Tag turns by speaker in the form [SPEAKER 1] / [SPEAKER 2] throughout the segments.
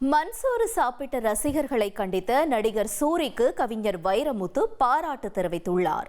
[SPEAKER 1] மன்சோறு சாப்பிட்ட ரசிகர்களை கண்டித்த நடிகர் சூரிக்கு கவிஞர் வைரமுத்து பாராட்டு தெரிவித்துள்ளார்.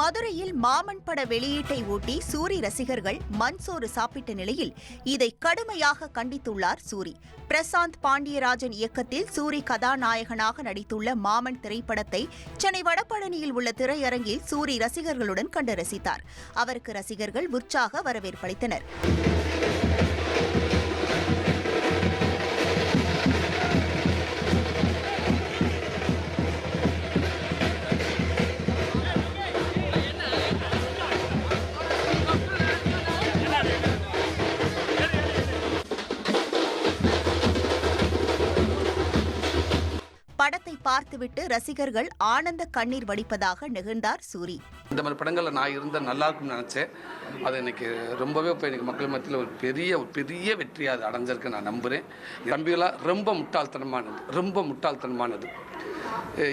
[SPEAKER 2] மதுரையில் மாமன் பட வெளியீட்டை ஒட்டி சூரி ரசிகர்கள் மண்சோறு சாப்பிட்ட நிலையில் இதை கடுமையாக கண்டித்துள்ளார் சூரி. பிரசாந்த் பாண்டியராஜன் இயக்கத்தில் சூரி கதாநாயகனாக நடித்துள்ள மாமன் திரைப்படத்தை சென்னை வடபழனியில் உள்ள திரையரங்கில் சூரி ரசிகர்களுடன் கண்டு ரசித்தார். அவருக்கு ரசிகர்கள் உற்சாக வரவேற்பளித்தனர் படத்தை பார்த்துவிட்டு ரசிகர்கள் ஆனந்த கண்ணீர் வடிப்பதாக நெகிழ்ந்தார் சூரி.
[SPEAKER 3] இந்த மாதிரி படங்களில் நான் இருந்தால் நல்லா இருக்கும்னு நினச்சேன். அது எனக்கு ரொம்பவே இப்போ எனக்கு மக்கள் மத்தியில் ஒரு பெரிய ஒரு பெரிய வெற்றியாக அது அடைஞ்சிருக்கு நான் நம்புகிறேன் தம்பிகளாக ரொம்ப முட்டாள்தனமானது ரொம்ப முட்டாள்தனமானது.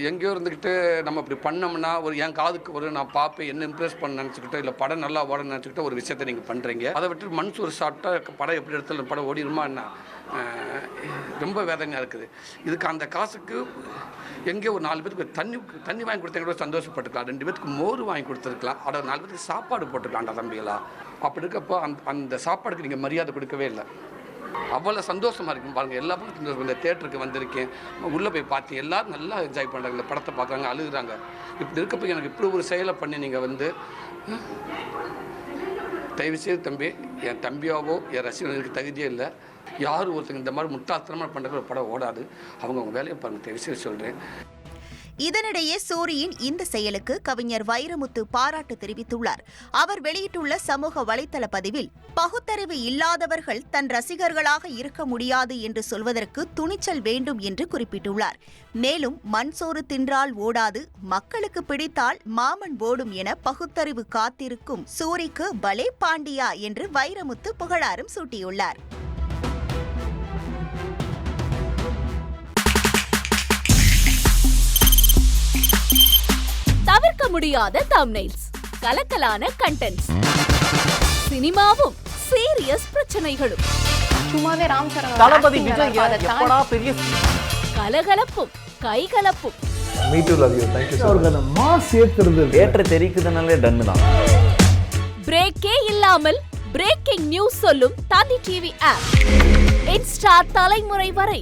[SPEAKER 3] எங்கேயோ இருந்துக்கிட்டு நம்ம இப்படி பண்ணோம்னா ஒரு என் காதுக்கு ஒரு நான் பார்ப்பேன் என்ன இம்ப்ரெஸ் பண்ண நினச்சிக்கிட்டோ இல்லை படம் நல்லா ஓட நினச்சிக்கிட்டோ ஒரு விஷயத்த நீங்கள் பண்ணுறீங்க அதை விட்டு மன்சூர் சாப்பிட்டா படம் எப்படி எடுத்தாலும் படம் ஓடிடுமா என்ன? ரொம்ப வேதனையாக இருக்குது. இதுக்கு அந்த காசுக்கு எங்கேயோ ஒரு நாலு பேருக்கு தண்ணி தண்ணி வாங்கி கொடுத்தா கூட சந்தோஷப்பட்டுக்கலாம் ரெண்டு பேருக்கு மோர் வாங்கி கொடுத்துருக்கலாம். அட நாலு பேருக்கு சாப்பாடு போட்டுக்கலாம்டா தம்பிகளா. அப்படி இருக்கப்போ அந்த அந்த சாப்பாடுக்கு நீங்கள் மரியாதை கொடுக்கவே இல்லை. அவ்வளோ சந்தோஷமாக இருக்கும். பாருங்கள் எல்லா படத்துக்கும் சந்தோஷம். இந்த தேட்டருக்கு வந்திருக்கேன். உள்ளே போய் பார்த்தேன் எல்லாரும் நல்லா என்ஜாய் பண்ணுறாங்க இந்த படத்தை பார்க்குறாங்க அழுகுறாங்க. இப்படி இருக்கப்போ எனக்கு இப்படி ஒரு செயலை பண்ணி நீங்கள் வந்து தயவுசெய்து தம்பி என் தம்பியாவோ என் ரசிகர்களுக்கு தகுதியே இல்லை. யார் ஒருத்தங்க இந்த மாதிரி முட்டாள்தனமாக பண்ணுற ஒரு படம் ஓடாது. அவங்க அவங்க வேலையை பாருங்கள் தயவுசெய்து சொல்கிறேன்
[SPEAKER 2] இதனிடையே சூரியின் இந்த செயலுக்கு கவிஞர் வைரமுத்து பாராட்டு தெரிவித்துள்ளார். அவர் வெளியிட்டுள்ள சமூக வலைதள பதிவில் பகுத்தறிவு இல்லாதவர்கள் தன் ரசிகர்களாக இருக்க முடியாது என்று சொல்வதற்கு துணிச்சல் வேண்டும் என்று குறிப்பிட்டுள்ளார். மேலும் மண்சோறு தின்றால் ஓடாது மக்களுக்கு பிடித்தால் மாமன் ஓடும் என பகுத்தறிவு காத்திருக்கும் சூரிக்கு பலே பாண்டியா என்று வைரமுத்து புகழாரம் சூட்டியுள்ளார்.
[SPEAKER 1] முடியாத தம்னைல்ஸ் கலக்கலான கண்டென்ட்ஸ் சினிமாவும் சீரியஸ் பிரச்சனைகளும்.
[SPEAKER 4] சும்மாவே ராம் சரண்
[SPEAKER 5] தளபதி விஜய் எப்படா பெரிய
[SPEAKER 1] கலகலப்பும் கைகலப்பும்.
[SPEAKER 6] Me too love you thank you so
[SPEAKER 7] அவருக்கு அந்த மாஸ் ஏத்துறது இருக்கு.
[SPEAKER 5] தேட்டர் தெரிக்குதுனாலே டன்னு தான்.
[SPEAKER 1] பிரேக்கே இல்லாமல் பிரேக்கிங் நியூஸ் சொல்லும் தந்தி டிவி ஆப் இன்ஸ்டா தலைமுறை வரை